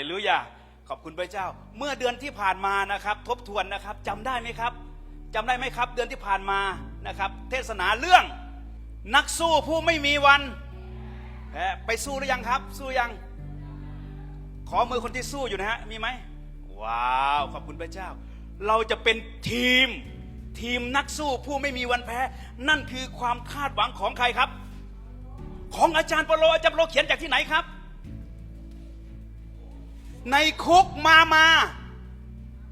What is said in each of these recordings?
เลลูยาขอบคุณพระเจ้า เมื่อเดือนที่ผ่านมานะครับ ทบทวนนะครับจำได้ไหมครับจำได้ไหมครับ เดือนที่ผ่านมานะครับ เทศนาเรื่องนักสู้ผู้ไม่มีวันแพ้ไปสู้หรือยังครับ สู้ยัง ขอมือคนที่สู้อยู่นะฮะมีไหมว้าวขอบคุณพระเจ้า เราจะเป็นทีมทีมนักสู้ผู้ไม่มีวันแพ้ นั่นคือความคาดหวังของใครครับ ของอาจารย์ปโลอาจารย์ปโลเขียนจากที่ไหนครับ ในคุกมามา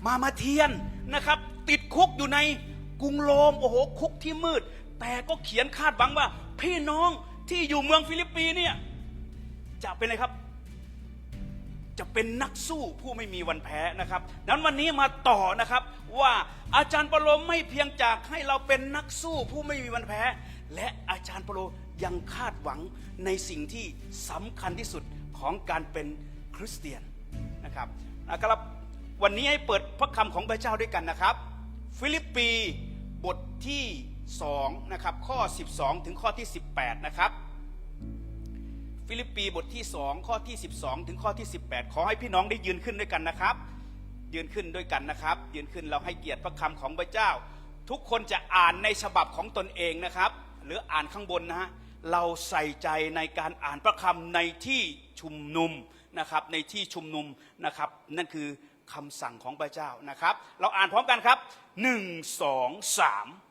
มามาเทียนนะครับ ติดคุกอยู่ในกรุงโรมโอ้โหคุกที่มืด แต่ก็เขียนคาดหวังว่า พี่น้องที่อยู่เมืองฟิลิปปีเนี่ยจะเป็นอะไรครับ จะเป็นนักสู้ผู้ไม่มีวันแพ้นะครับ นั้นวันนี้มาต่อนะครับ ว่าอาจารย์เปโลไม่เพียงจากให้เราเป็นนักสู้ผู้ไม่มีวันแพ้ และอาจารย์เปโลยังคาดหวังในสิ่งที่สำคัญที่สุดของการเป็นคริสเตียน นะครับนะครับวันนี้ให้เปิดพระคำของพระเจ้าด้วยกันนะครับ ฟิลิปปีบทที่2นะครับข้อ 12 ถึงข้อที่ 18 นะครับ ฟิลิปปีบทที่ 2 ข้อที่ 12 ถึงข้อที่ 18 ขอให้พี่น้องได้ยืนขึ้นด้วยกันนะครับ ยืนขึ้นด้วยกันนะครับ ยืนขึ้นเราให้เกียรติพระคำของพระเจ้า ทุกคนจะอ่านในฉบับของตนเองนะครับ หรืออ่านข้างบนนะฮะ เราใส่ใจในการอ่านพระคำในที่ชุมนุมนะครับในที่ชุมนุมนะครับนั่นคือคำสั่งของพระเจ้านะครับ เราอ่านพร้อมกันครับ 1 2 3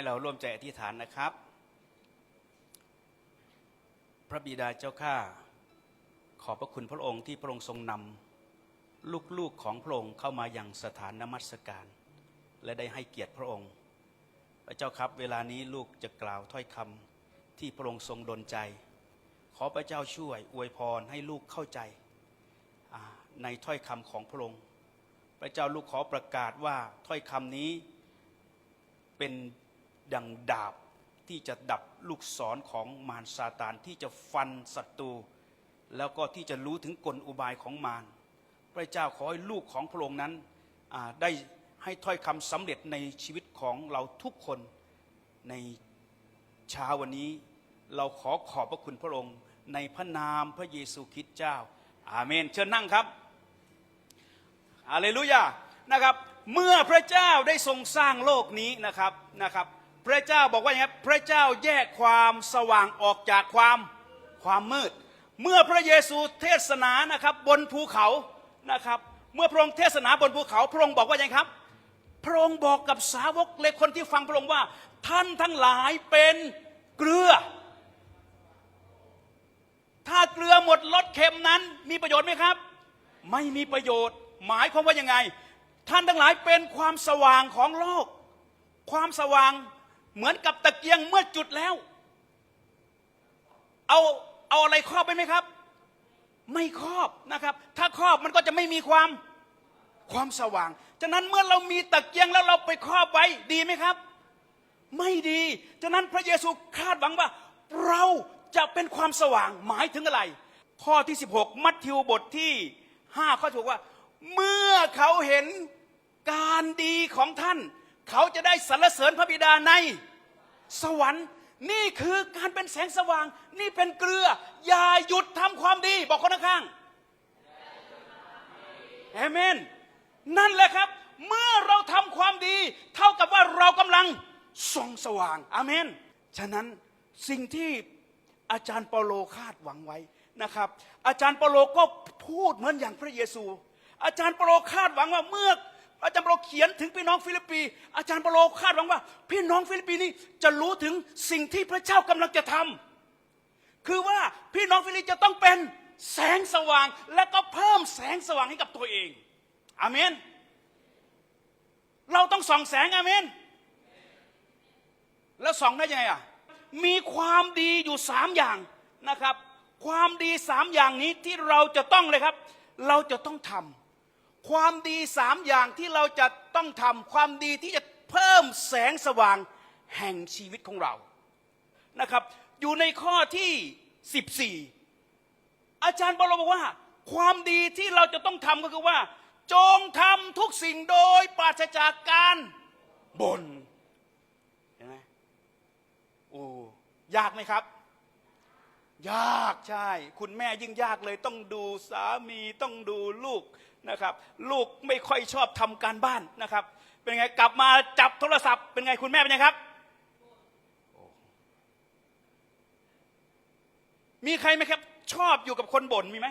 ให้เราร่วมใจอธิษฐานนะครับ พระบิดาเจ้าข้าขอบพระคุณพระองค์ที่พระองค์ทรงนำลูกๆของพระองค์เข้ามาอย่างสถานนมัสการ และได้ให้เกียรติพระองค์ พระเจ้าครับเวลานี้ลูกจะกล่าวถ้อยคำที่พระองค์ทรงดลใจ ขอพระเจ้าช่วยอวยพรให้ลูกเข้าใจ ในถ้อยคำของพระองค์ พระเจ้าลูกขอประกาศว่าถ้อยคำนี้เป็น ดังดาบที่จะดับลูกศรของมารซาตานที่จะฟันศัตรูแล้วก็ที่จะรู้ถึงกลอุบายของมารพระเจ้าขอให้ลูกของพระองค์นั้นได้ให้ถ้อยคำสำเร็จในชีวิตของเราทุกคนในเช้าวันนี้ เราขอขอบพระคุณพระองค์ ในพระนามพระเยซูคริสต์เจ้า อาเมน เชิญนั่งครับอาเลลูยานะครับ เมื่อพระเจ้าได้ทรงสร้างโลกนี้นะครับนะครับ พระเจ้าบอกว่าอย่างนี้พระเจ้าแยกความสว่างออกจากความความมืด เมื่อพระเยซูเทศนานะครับบนภูเขานะครับ เมื่อพระองค์เทศนาบนภูเขา พระองค์บอกว่าอย่างครับ พระองค์บอกกับสาวกเล็กคนที่ฟังพระองค์ว่า ท่านทั้งหลายเป็นเกลือ ถ้าเกลือหมดรสเค็มนั้นมีประโยชน์ไหมครับ ไม่มีประโยชน์ หมายความว่ายังไง ท่านทั้งหลายเป็นความสว่างของโลกความสว่าง เหมือนกับตะเกียงเมื่อจุดแล้ว เอาเอาอะไรครอบไปไหมครับ ไม่ครอบนะครับ ถ้าครอบมันก็จะไม่มีความความสว่าง ฉะนั้นเมื่อเรามีตะเกียงแล้วเราไปครอบไว้ดีไหมครับ ไม่ดี ฉะนั้นพระเยซูคาดหวังว่า เราจะเป็นความสว่างหมายถึงอะไร ข้อที่ 16 มัทธิวบทที่5ข้อที่บอกว่า เมื่อเขาเห็นการดีของท่าน เขาจะได้สรรเสริญพระบิดาใน สวรรค์ นี่คือการเป็นแสงสว่าง นี่เป็นเกลือ อย่าหยุดทำความดี บอกคนข้างเอเมน นั่นแหละครับ เมื่อเราทำความดี เท่ากับว่าเรากำลังส่องสว่างอาเมน ฉะนั้นสิ่งที่อาจารย์เปาโลคาดหวังไว้นะครับ อาจารย์เปาโลก็พูดเหมือนอย่างพระเยซู อาจารย์เปาโลคาดหวังว่าเมื่อ อาจารย์เปโลเขียนถึงพี่น้องฟิลิปปีอาจารย์เปโลคาดหวังว่า พี่น้องฟิลิปปีนี้จะรู้ถึงสิ่งที่พระเจ้ากำลังจะทำคือว่าพี่น้องฟิลิปจะต้องเป็นแสงสว่าง และก็เพิ่มแสงสว่างให้กับตัวเองอาเมน เราต้องส่องแสงอาเมน แล้วส่องได้ยังไงอะมีความดีอยู่สามอย่างนะครับ ความดีสามอย่างนี้ที่เราจะต้องเลยครับ เราจะต้องทำ ความดีสามอย่างที่เราจะต้องทำความดีที่จะเพิ่มแสงสว่างแห่งชีวิตของเรานะครับ อยู่ในข้อที่ 14 อาจารย์บอลบอกว่า ความดีที่เราจะต้องทำก็คือว่า จงทำทุกสิ่งโดยปราศจากการบ่นเห็นไหมโอ้ยากไหมครับยากใช่ คุณแม่ยิ่งยากเลยต้องดูสามีต้องดูลูก นะครับ ลูกไม่ค่อยชอบทำการบ้านนะครับ เป็นไงกลับมาจับโทรศัพท์เป็นไงคุณแม่เป็นไงครับ มีใครไหมครับ ชอบอยู่กับคนบ่นมีไหม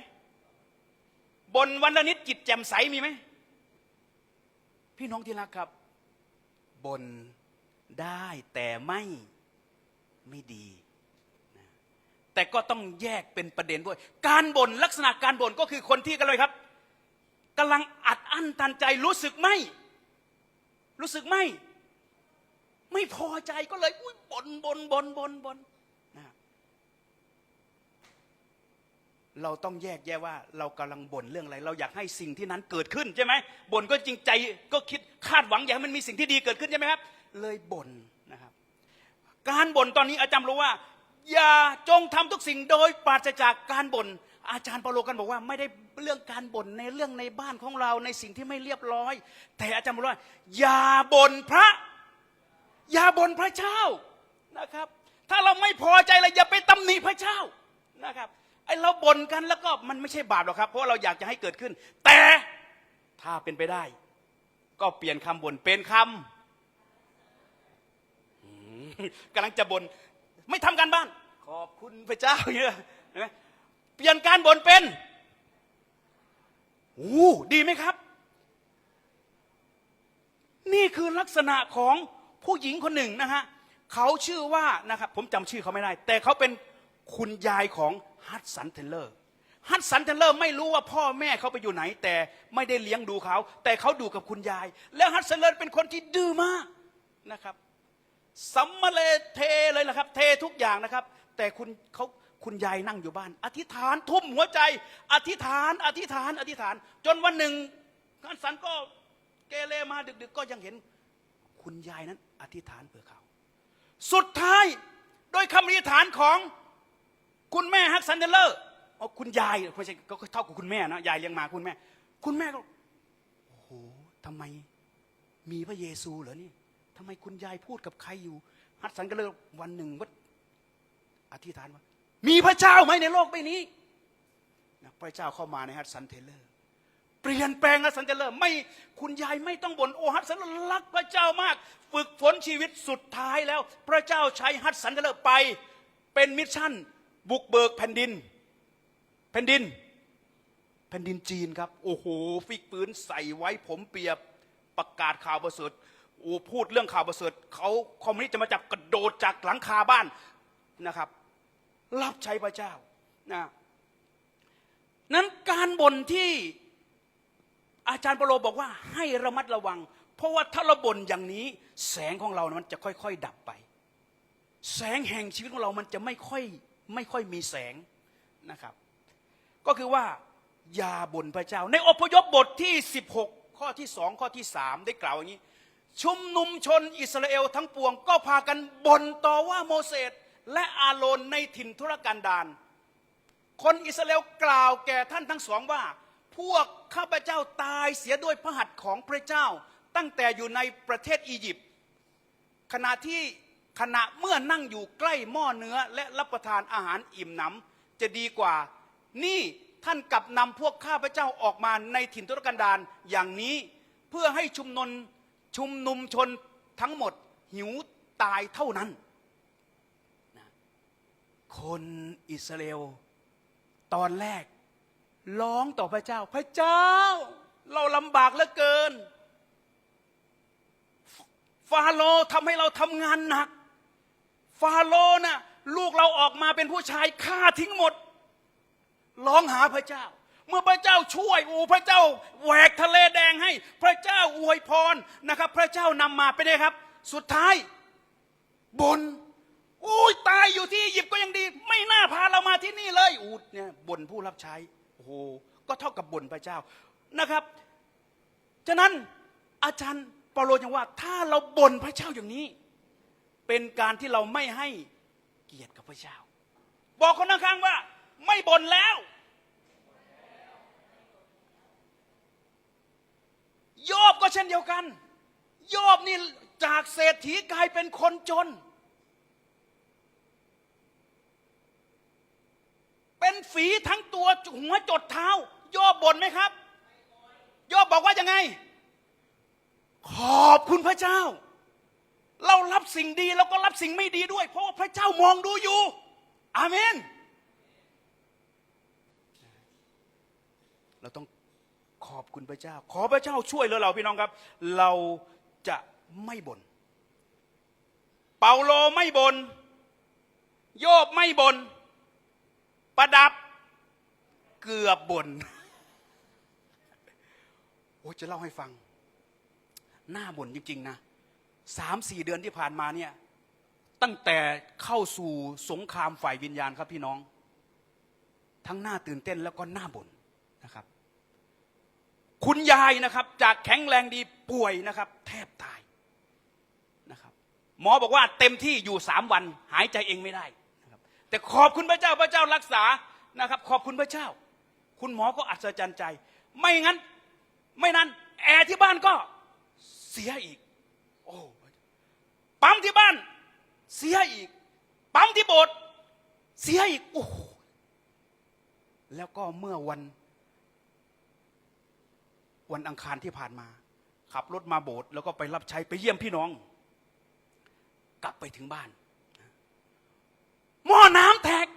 บ่นวันละนิดจิตแจ่มใสมีไหมพี่น้องที่รักครับบ่นได้แต่ไม่ไม่ดีแต่ก็ต้องแยกเป็นประเด็นด้วย การบ่นลักษณะการบ่นก็คือคนที่กันเลยครับ กำลังอัดอั้นตันใจรู้สึกไม่ รู้สึกไม่ ไม่พอใจก็เลยอุ้ยบ่นบ่นบ่นบ่นบ่นนะเราต้องแยกแยะว่า เรากำลังบ่นเรื่องอะไร เราอยากให้สิ่งที่นั้นเกิดขึ้นใช่ไหมบ่นก็จริงใจก็คิดคาดหวังอยากให้มันมีสิ่งที่ดีเกิดขึ้นใช่ไหมครับ เลยบ่นนะครับ การบ่นตอนนี้อาจารย์รู้ว่าอย่าจงทำทุกสิ่งโดยปราศจากการบ่นอาจารย์เปาโลกันบอกว่าไม่ได้ เรื่องการบ่นในเรื่องในบ้านของเราในสิ่งที่ไม่เรียบร้อย แต่อาจารย์บอกว่า อย่าบ่นพระ อย่าบ่นพระเจ้านะครับ ถ้าเราไม่พอใจเลยอย่าไปตำหนิพระเจ้านะครับไอเราบ่นกันแล้วก็มันไม่ใช่บาปหรอกครับเพราะาเราอยากจะให้เกิดขึ้น แต่ถ้าเป็นไปได้ ก็เปลี่ยนคำบ่นเป็นคำกำลังจะบ่นไม่ทำการบ้าน ขอบคุณพระเจ้าเยอะเปลี่ยนการบ่นเป็น โอ้ดีไหมครับ นี่คือลักษณะของผู้หญิงคนหนึ่งนะฮะเขาชื่อว่านะครับผมจำชื่อเขาไม่ได้ แต่เขาเป็นคุณยายของฮัตสันเทเลอร์ฮัตสันเทเลอร์ไม่รู้ว่าพ่อแม่เขาไปอยู่ไหน แต่ไม่ได้เลี้ยงดูเขา แต่เขาดูกับคุณยาย แล้วฮัตสันเทเลอร์เป็นคนที่ดื้อมากนะครับสัมมาเลเทเลยละครับ เททุกอย่างนะครับ แต่คุณเขา คุณยายนั่งอยู่บ้าน อธิษฐานทุ่มหัวใจ อธิษฐาน อธิษฐาน อธิษฐาน จนวันหนึ่งฮัตสันก็เกเรมาดึก ๆ ก็ยังเห็น คุณยายนั้น อธิษฐานเพื่อเขา สุดท้ายโดยคำอธิษฐานของคุณแม่ฮักซันเดลเลอร์อ๋อคุณยายไม่ใช่ก็เท่ากับคุณแม่นะยายเลี้ยงมาคุณแม่ คุณแม่ก็โอ้โหทำไมมีพระเยซูเหรอนี่ทำไมคุณยายพูดกับใครอยู่ฮัตสันก็เลยวันหนึ่งว่าอธิษฐานว่า มีพระเจ้าไหมในโลกใบนี้พระเจ้าเข้ามาในฮัตสันเทเลอร์ เปลี่ยนแปลงฮัตสันเทเลอร์ไม่คุณยายไม่ต้องบ่นโอ้ฮัตสันรักพระเจ้ามาก ฝึกฝนชีวิตสุดท้ายแล้ว พระเจ้าใช้ฮัตสันเทเลอร์ไป เป็นมิชชั่น บุกเบิกแผ่นดิน แผ่นดิน แผ่นดินจีนครับ โอ้โหฟิกปืนใส่ไว้ผมเปียบประกาศข่าวประเสริฐโอ้พูดเรื่องข่าวประเสริฐเขาคอมมิวนิสต์จะมาจับกระโดดจากหลังคาบ้านนะครับ รับใช้พระเจ้านะนั้นการบ่นที่อาจารย์เปาโลบอกว่าให้ระมัดระวัง เพราะว่าถ้าเราบ่นอย่างนี้ แสงของเรานะมันจะค่อย ๆ ดับไป แสงแห่งชีวิตของเรามันจะไม่ค่อยไม่ค่อยมีแสงนะครับ ก็คือว่าอย่าบ่นพระเจ้า ในอพยพบทที่ 16 ข้อที่สองข้อที่สามได้กล่าวอย่างนี้ ชุมนุมชนอิสราเอลทั้งปวงก็พากันบ่นต่อว่าโมเสส และอาโรนในถิ่นทุรกันดารคนอิสราเอลกล่าวแก่ท่านทั้งสองว่า พวกข้าพเจ้าตายเสียด้วยพระหัตถ์ของพระเจ้า ตั้งแต่อยู่ในประเทศอียิปต์ขณะที่ขณะเมื่อนั่งอยู่ใกล้หม้อเนื้อและรับประทานอาหารอิ่มหนำจะดีกว่า นี่ท่านกลับนำพวกข้าพเจ้าออกมาในถิ่นทุรกันดารอย่างนี้ เพื่อให้ชุมนนชุมนุมชนทั้งหมดหิวตายเท่านั้น คนอิสราเอล ตอนแรก ร้องต่อพระเจ้า พระเจ้า เราลำบากเหลือเกิน ฟาโรห์ทำให้เราทำงานหนัก ฟาโรห์น่ะลูกเราออกมาเป็นผู้ชายฆ่าทิ้งหมด ร้องหาพระเจ้า เมื่อพระเจ้าช่วยอูพระเจ้าแหวกทะเลแดงให้ พระเจ้าอวยพรนะครับ พระเจ้านำมาไปเลยครับ สุดท้ายบน อุ้ยตายอยู่ที่อียิปต์ก็ยังดี ไม่น่าพาเรามาที่นี่เลยอูดเนี่ยบ่นผู้รับใช้โอ้โหก็เท่ากับบ่นพระเจ้านะครับ ฉะนั้นอาจารย์เปาโลยังว่า ถ้าเราบ่นพระเจ้าอย่างนี้ เป็นการที่เราไม่ให้เกียรติกับพระเจ้า บอกคนข้างๆว่า ไม่บ่นแล้ว โยบก็เช่นเดียวกัน โยบนี่จากเศรษฐีกลายเป็นคนจน เป็นฝีทั้งตัวหัวจดเท้าโยบบ่นไหมครับโยบบอกว่ายังไง ขอบคุณพระเจ้า เรารับสิ่งดีแล้วก็รับสิ่งไม่ดีด้วย เพราะว่าพระเจ้ามองดูอยู่ อาเมน เราต้องขอบคุณพระเจ้า ขอพระเจ้าช่วยเหลือเราพี่น้องครับ เราจะไม่บน่นเปาโลไม่บน่นโยบไม่บน่น ประดับเกือบบ่นโอ้จะเล่าให้ฟัง หน้าบ่นจริง ๆ นะสามสี่เดือนที่ผ่านมาเนี่ย ตั้งแต่เข้าสู่สงครามฝ่ายวิญญาณครับพี่น้อง ทั้งหน้าตื่นเต้นแล้วก็หน้าบ่นนะครับ คุณยายนะครับ จากแข็งแรงดีป่วยนะครับ แทบตายนะครับ หมอบอกว่าเต็มที่อยู่สามวัน หายใจเองไม่ได้ แต่ขอบคุณพระเจ้าพระเจ้ารักษานะครับ ขอบคุณพระเจ้า คุณหมอก็อัศจรรย์ใจ ไม่งั้น ไม่นั้น แอร์ที่บ้านก็เสียอีก โอ้ปั๊มที่บ้าน เสียอีก ปั๊มที่โบสถ์เสียอีกโอ้แล้วก็เมื่อวัน วันอังคารที่ผ่านมา ขับรถมาโบสถ์แล้วก็ไปรับใช้ไปเยี่ยมพี่น้อง กลับไปถึงบ้าน หม้อน้ำแตก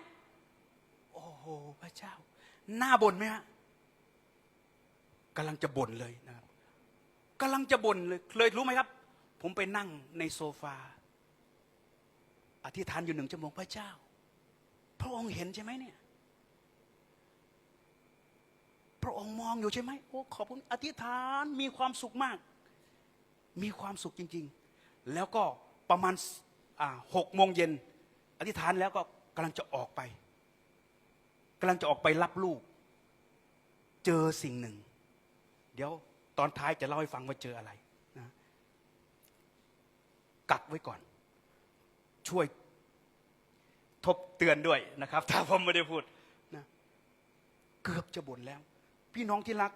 โอ้โหพระเจ้า หน้าบ่นไหมฮะกำลังจะบ่นเลยนะครับกำลังจะบ่นเลยเลยรู้ไหมครับ ผมไปนั่งในโซฟา อธิษฐานอยู่หนึ่งชั่วโมงพระเจ้า พระองค์เห็นใช่ไหมเนี่ย พระองค์มองอยู่ใช่ไหมโอ้ขอบคุณอธิษฐานมีความสุขมาก มีความสุขจริง ๆ แล้วก็ประมาณหกโมงเย็น อธิษฐานแล้วก็กำลังจะออกไปกำลังจะออกไปรับลูก เจอสิ่งหนึ่ง เดี๋ยวตอนท้ายจะเล่าให้ฟังว่าเจออะไรนะกักไว้ก่อน ช่วยทบเตือนด้วยนะครับ ถ้าผมไม่ได้พูดนะเกือบจะบ่นแล้ว พี่น้องที่รัก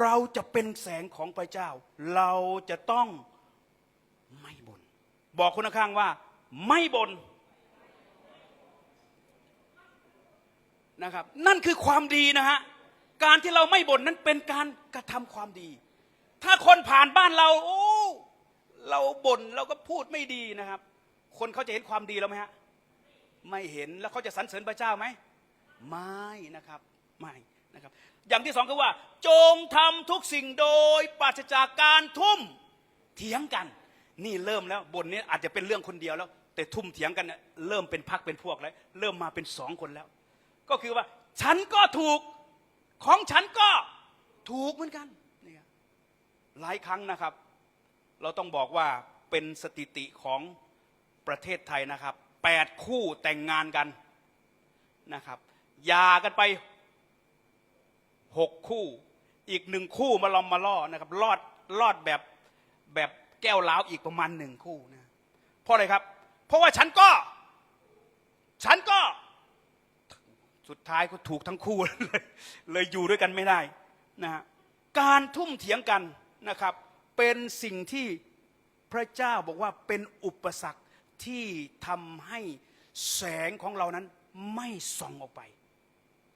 เราจะเป็นแสงของพระเจ้า เราจะต้องไม่บน่นบอกคนข้างว่า ไม่บน่น นะครับ นั่นคือความดีนะฮะการที่เราไม่บ่นนั้นเป็นการกระทำความดี ถ้าคนผ่านบ้านเราโอ้เราบ่นเราก็พูดไม่ดีนะครับ คนเขาจะเห็นความดีเราไหมฮะไม่เห็นแล้วเขาจะสรรเสริญพระเจ้าไหมไม่นะครับไม่นะครับ อย่างที่สองคือว่า จงทำทุกสิ่งโดยปราศจากการทุ่มเถียงกัน นี่เริ่มแล้วบนนี้อาจจะเป็นเรื่องคนเดียวแล้ว แต่ทุ่มเถียงกันเนี่ยเริ่มเป็นพักเป็นพวกแล้ว เริ่มมาเป็นสองคนแล้ว ก็คือว่า ฉันก็ถูกของฉันก็ถูกเหมือนกันนี่หลายครั้งนะครับ เราต้องบอกว่าเป็นสถิติของประเทศไทยนะครับแปดคู่แต่งงานกันนะครับหย่ากันไปหกคู่ อีกหนึ่งคู่มาลอมมาล่อนะครับรอดรอดแบบแบบแก้วล้าวอีกประมาณหนึ่งคู่นะเพราะอะไรครับ เพราะว่าฉันก็ ฉันก็ สุดท้ายก็ถูกทั้งคู่เลยเลยอยู่ด้วยกันไม่ได้นะฮะการทุ่มเถียงกันนะครับ เป็นสิ่งที่พระเจ้าบอกว่าเป็นอุปสรรคที่ทำให้แสงของเรานั้นไม่ส่องออกไป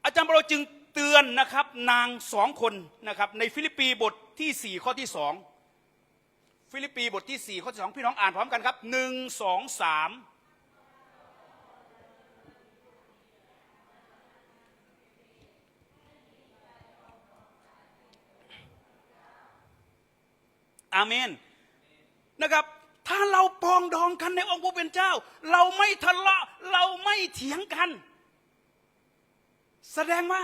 อาจารย์เปาโลจึงเตือนนะครับนางสองคนนะครับ ในฟิลิปปีบทที่สี่ข้อที่สองฟิลิปปีบทที่สี่ข้อที่สองพี่น้องอ่านพร้อมกันครับหนึ่งสองสาม อาเมนนะครับ ถ้าเราปองดองกันในองค์พระผู้เป็นเจ้า เราไม่ทะเลาะเราไม่เถียงกัน แสดงว่า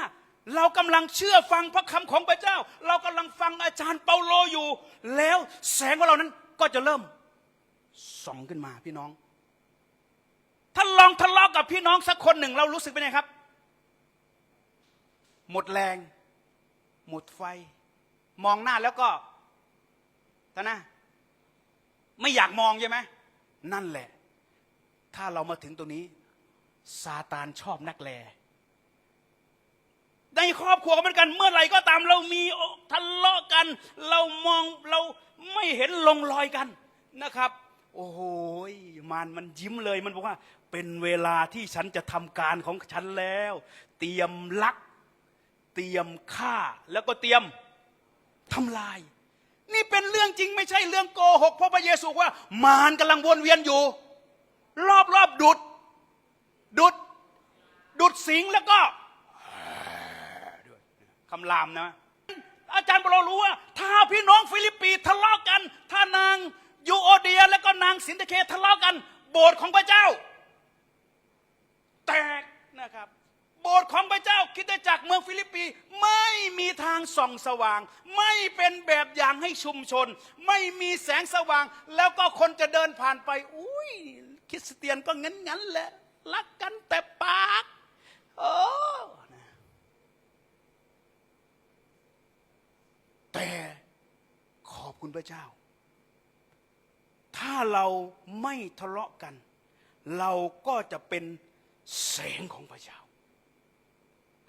เรากำลังเชื่อฟังพระคำของพระเจ้า เรากำลังฟังอาจารย์เปาโลอยู่ แล้วแสงของเรานั้นก็จะเริ่มส่องขึ้นมาพี่น้องถ้าลองทะเลาะกับพี่น้องสักคนหนึ่งเรารู้สึกเป็นไงครับ หมดแรง หมดไฟ มองหน้าแล้วก็ ท่านะ ไม่อยากมองใช่ไหมนั่นแหละ ถ้าเรามาถึงตรงนี้ซาตานชอบนักแลในครอบครัวก็เหมือนกันเมื่อไหร่ก็ตามเรามีทะเลาะกัน เรามองเราไม่เห็นลงรอยกันนะครับ โอ้โหมันมันยิ้มเลยมันบอกว่า เป็นเวลาที่ฉันจะทำการของฉันแล้ว เตรียมลัก เตรียมฆ่าแล้วก็เตรียมทำลาย นี่เป็นเรื่องจริงไม่ใช่เรื่องโกหกเพราะพระเยซูว่ามารกำลังวนเวียนอยู่ รอบรอบดุด ดุด ดุดสิงแล้วก็คำรามนะ อาจารย์เปารู้ว่า ถ้าพี่น้องฟิลิปปีทะเลาะกัน ถ้านางยูโอเดีย และก็นางสินเทเคทะเลาะกัน โบสถ์ของพระเจ้า แตกนะครับ โบสถ์ของพระเจ้าคิดจักเมืองฟิลิปปีไม่มีทางส่องสว่าง ไม่เป็นแบบอย่างให้ชุมชน ไม่มีแสงสว่าง แล้วก็คนจะเดินผ่านไป อุ้ยคริสเตียนก็งั้นงั้นแหละรักกันแต่ปากโอ้แต่ขอบคุณพระเจ้า ถ้าเราไม่ทะเลาะกัน เราก็จะเป็นแสงของพระเจ้า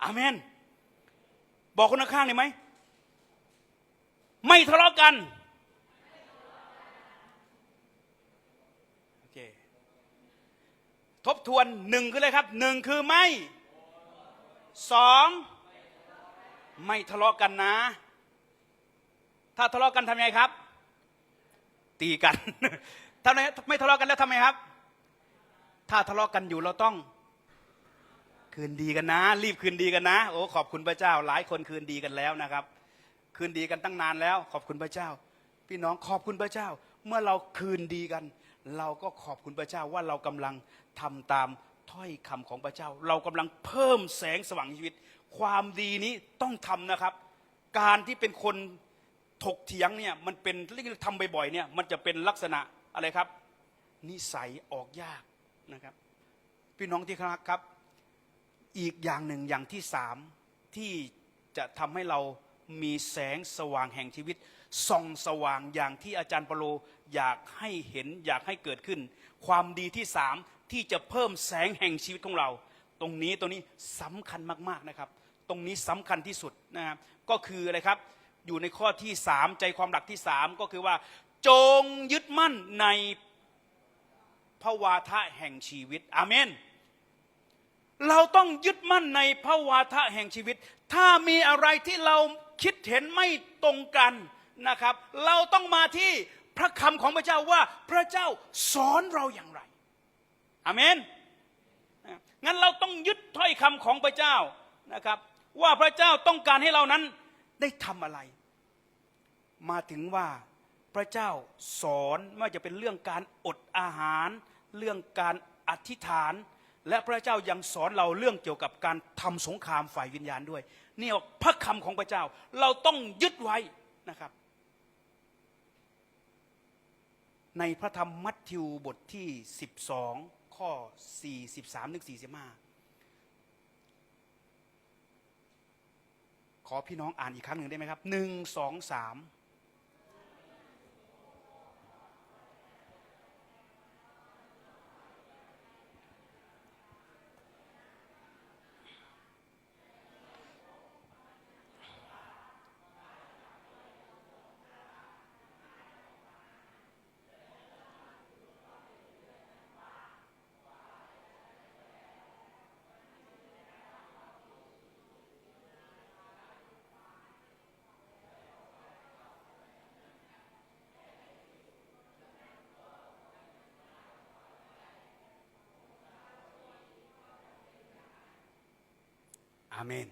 อาเมน บอกคนข้างๆเลยไหม ไม่ทะเลาะกันโอเคทบทวนหนึ่งคืออะไรครับหนึ่งคือไม่สองไม่ทะเลาะกันนะ ถ้าทะเลาะกันทำยังไงครับ ตีกันถ้าไม่ไม่ทะเลาะกันแล้วทำไงครับ ถ้าทะเลาะกันอยู่เราต้อง คืนดีกันนะ รีบคืนดีกันนะ โอ้ขอบคุณพระเจ้า หลายคนคืนดีกันแล้วนะครับ คืนดีกันตั้งนานแล้ว ขอบคุณพระเจ้า พี่น้องขอบคุณพระเจ้า เมื่อเราคืนดีกัน เราก็ขอบคุณพระเจ้าว่าเรากำลังทำตามถ้อยคำของพระเจ้า เรากำลังเพิ่มแสงสว่างชีวิต ความดีนี้ต้องทำนะครับ การที่เป็นคนถกเถียงเนี่ยมันเป็นเรื่องทำบ่อยๆเนี่ยมันจะเป็นลักษณะอะไรครับ นิสัยออกยากนะครับ พี่น้องที่รักครับ อีกอย่างหนึ่งอย่างที่สามที่จะทำให้เรามีแสงสว่างแห่งชีวิตส่องสว่างอย่างที่อาจารย์เปโลอยากให้เห็นอยากให้เกิดขึ้น ความดีที่สามที่จะเพิ่มแสงแห่งชีวิตของเรา ตรงนี้ตรงนี้สำคัญมากๆนะครับ ตรงนี้สำคัญที่สุดนะครับก็คืออะไรครับ อยู่ในข้อที่สามใจความหลักที่สามก็คือว่า จงยึดมั่นในพระวาทะแห่งชีวิต อาเมน เราต้องยึดมั่นในพระวาทะแห่งชีวิต ถ้ามีอะไรที่เราคิดเห็นไม่ตรงกันนะครับ เราต้องมาที่พระคำของพระเจ้าว่าพระเจ้าสอนเราอย่างไรอเมน งั้นเราต้องยึดถ้อยคำของพระเจ้านะครับ ว่าพระเจ้าต้องการให้เรานั้นได้ทำอะไร มาถึงว่าพระเจ้าสอนไม่ว่าจะเป็นเรื่องการอดอาหาร เรื่องการอธิษฐาน และพระเจ้ายังสอนเราเรื่องเกี่ยวกับการทำสงครามฝ่ายวิญญาณด้วยเนี่ยพระคำของพระเจ้าเราต้องยึดไว้นะครับ ในพระธรรมมัทธิวบทที่ 12 ข้อ 43ถึง45 ขอพี่น้องอ่านอีกครั้งหนึ่งได้ไหมครับหนึ่งสองสาม อาเมน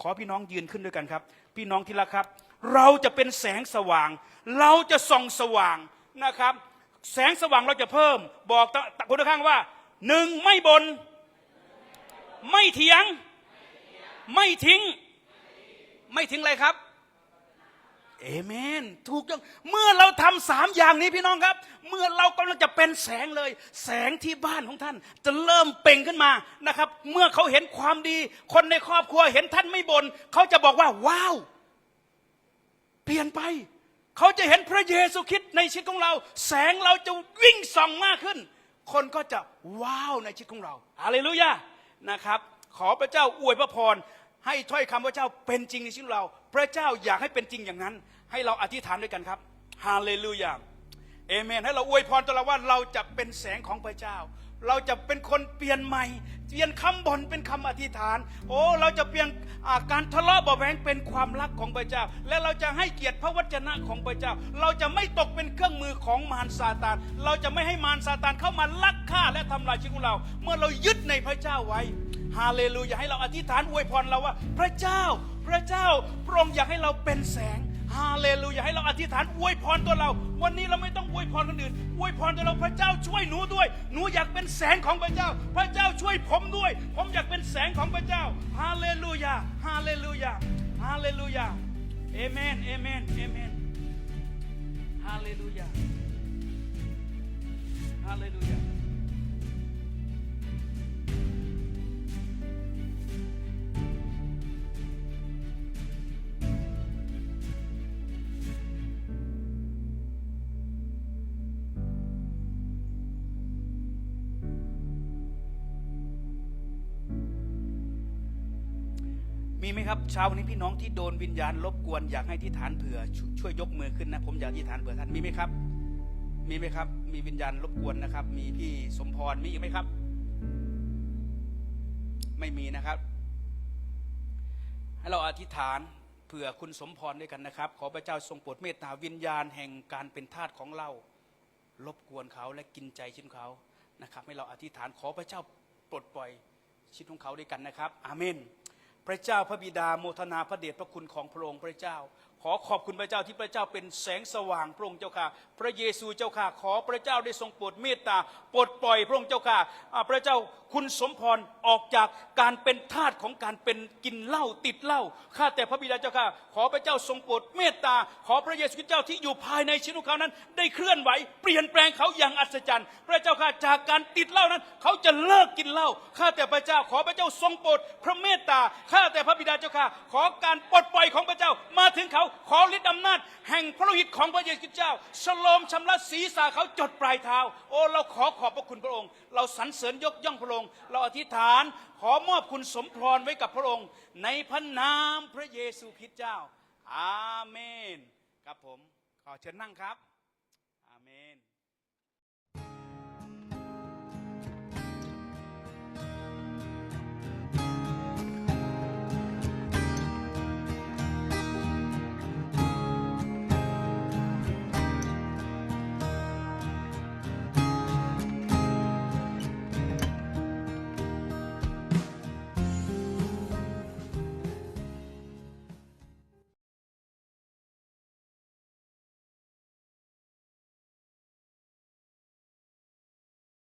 ขอพี่น้องยืนขึ้นด้วยกันครับ พี่น้องที่รักครับ เราจะเป็นแสงสว่าง เราจะส่องสว่างนะครับ แสงสว่างเราจะเพิ่ม บอกคนข้างว่าหนึ่งไม่บ่นไม่เถียง ไม่ทิ้ง ไม่ทิ้งอะไรครับ เอเมน ถูกต้องเมื่อเราทำสามอย่างนี้พี่น้องครับ เมื่อเรากำลังจะเป็นแสงเลย แสงที่บ้านของท่าน จะเริ่มเปล่งขึ้นมานะครับ เมื่อเขาเห็นความดี คนในครอบครัวเห็นท่านไม่บน่นเขาจะบอกว่าว้าว เปลี่ยนไป เขาจะเห็นพระเยซูคริสต์ในชีวิตของเรา แสงเราจะวิ่งส่องมากขึ้น คนก็จะว้าวในชีวิตของเราอาเลลูยานะครับ ขอพระเจ้าอวยพระพรให้ถ้อยคำพระเจ้าเป็นจริงในชีวิตเรา พระเจ้าอยากให้เป็นจริงอย่างนั้น ให้เราอธิษฐานด้วยกันครับฮาเลลูยาเอเมน ให้เราอวยพรตัวเราว่าเราจะเป็นแสงของพระเจ้า เราจะเป็นคนเปลี่ยนใหม่ เปลี่ยนคำบ่นเป็นคำอธิษฐาน โอ้เราจะเปลี่ยนอาการทะเลาะเบาะแวงเป็นความรักของพระเจ้า และเราจะให้เกียรติพระวจนะของพระเจ้า เราจะไม่ตกเป็นเครื่องมือของมารซาตาน เราจะไม่ให้มารซาตานเข้ามาลักฆ่าและทำลายชีวิตของเรา เมื่อเรายึดในพระเจ้าไว้ฮาเลลูยาให้เราอธิษฐานอวยพรเราว่า พระเจ้า พระเจ้าพระองค์อยากให้เราเป็นแสงฮาเลลูยาให้เราอธิษฐานอวยพรตัวเรา วันนี้เราไม่ต้องอวยพรคนอื่นอวยพรตัวเราพระเจ้าช่วยหนูด้วย หนูอยากเป็นแสงของพระเจ้า พระเจ้าช่วยผมด้วย ผมอยากเป็นแสงของพระเจ้าฮาเลลูยาฮาเลลูยาฮาเลลูยาเอเมนเอเมนเอเมนฮาเลลูยาฮาเลลูยา มีไหมครับเช้าวันนี้พี่น้องที่โดนวิญญาณรบกวนอยากให้ที่ฐานเผื่อช่วยยกมือขึ้นนะ ผมอยากที่ฐานเผื่อท่านมีไหมครับ มีไหมครับ มีวิญญาณรบกวนนะครับ มีพี่สมพรมีอีกไหมครับ ไม่มีนะครับ ให้เราอธิษฐานเผื่อคุณสมพรด้วยกันนะครับ ขอพระเจ้าทรงโปรดเมตตาวิญญาณแห่งการเป็นทาสของเรารบกวนเขาและกินใจชิ้นเขานะครับ ให้เราอธิษฐานขอพระเจ้าปลดปล่อยชีวิตของเขาด้วยกันนะครับ อาเมน พระเจ้าพระบิดาโมทนาพระเดชพระคุณของพระองค์พระเจ้า ขอขอบคุณพระเจ้าที่พระเจ้าเป็นแสงสว่างพระองค์เจ้าค่ะ พระเยซูเจ้าค่ะ ขอพระเจ้าได้ทรงโปรดเมตตาปลดปล่อยพระองค์เจ้าค่ะอ่าพระเจ้าคุณสมพรออกจากการเป็นทาสของการเป็นกินเหล้าติดเหล้าข้าแต่พระบิดาเจ้าค่ะ ขอพระเจ้าทรงโปรดเมตตา ขอพระเยซูคริสต์เจ้าที่อยู่ภายในชีวิตของเขานั้น ได้เคลื่อนไหวเปลี่ยนแปลงเขาอย่างอัศจรรย์ พระเจ้าค่ะจากการติดเหล้านั้น เขาจะเลิกกินเหล้าข้าแต่พระเจ้าขอพระเจ้าทรงโปรดพระเมตตาข้าแต่พระบิดาเจ้าค่ะ ขอการปลดปล่อยของพระเจ้ามาถึงเขาขอฤทธิ์อำนาจ แห่งพระโลหิตของพระเยซูคริสต์เจ้าฉโลมชำระศีรษะเขาจดปลายเท้า โอ้เราขอขอบพระคุณพระองค์ เราสรรเสริญยกย่องพระองค์ เราอธิษฐาน ขอมอบคุณสมพรไว้กับพระองค์ ในพระนามพระเยซูคริสต์เจ้า อาเมน ครับผม ขอเชิญนั่งครับ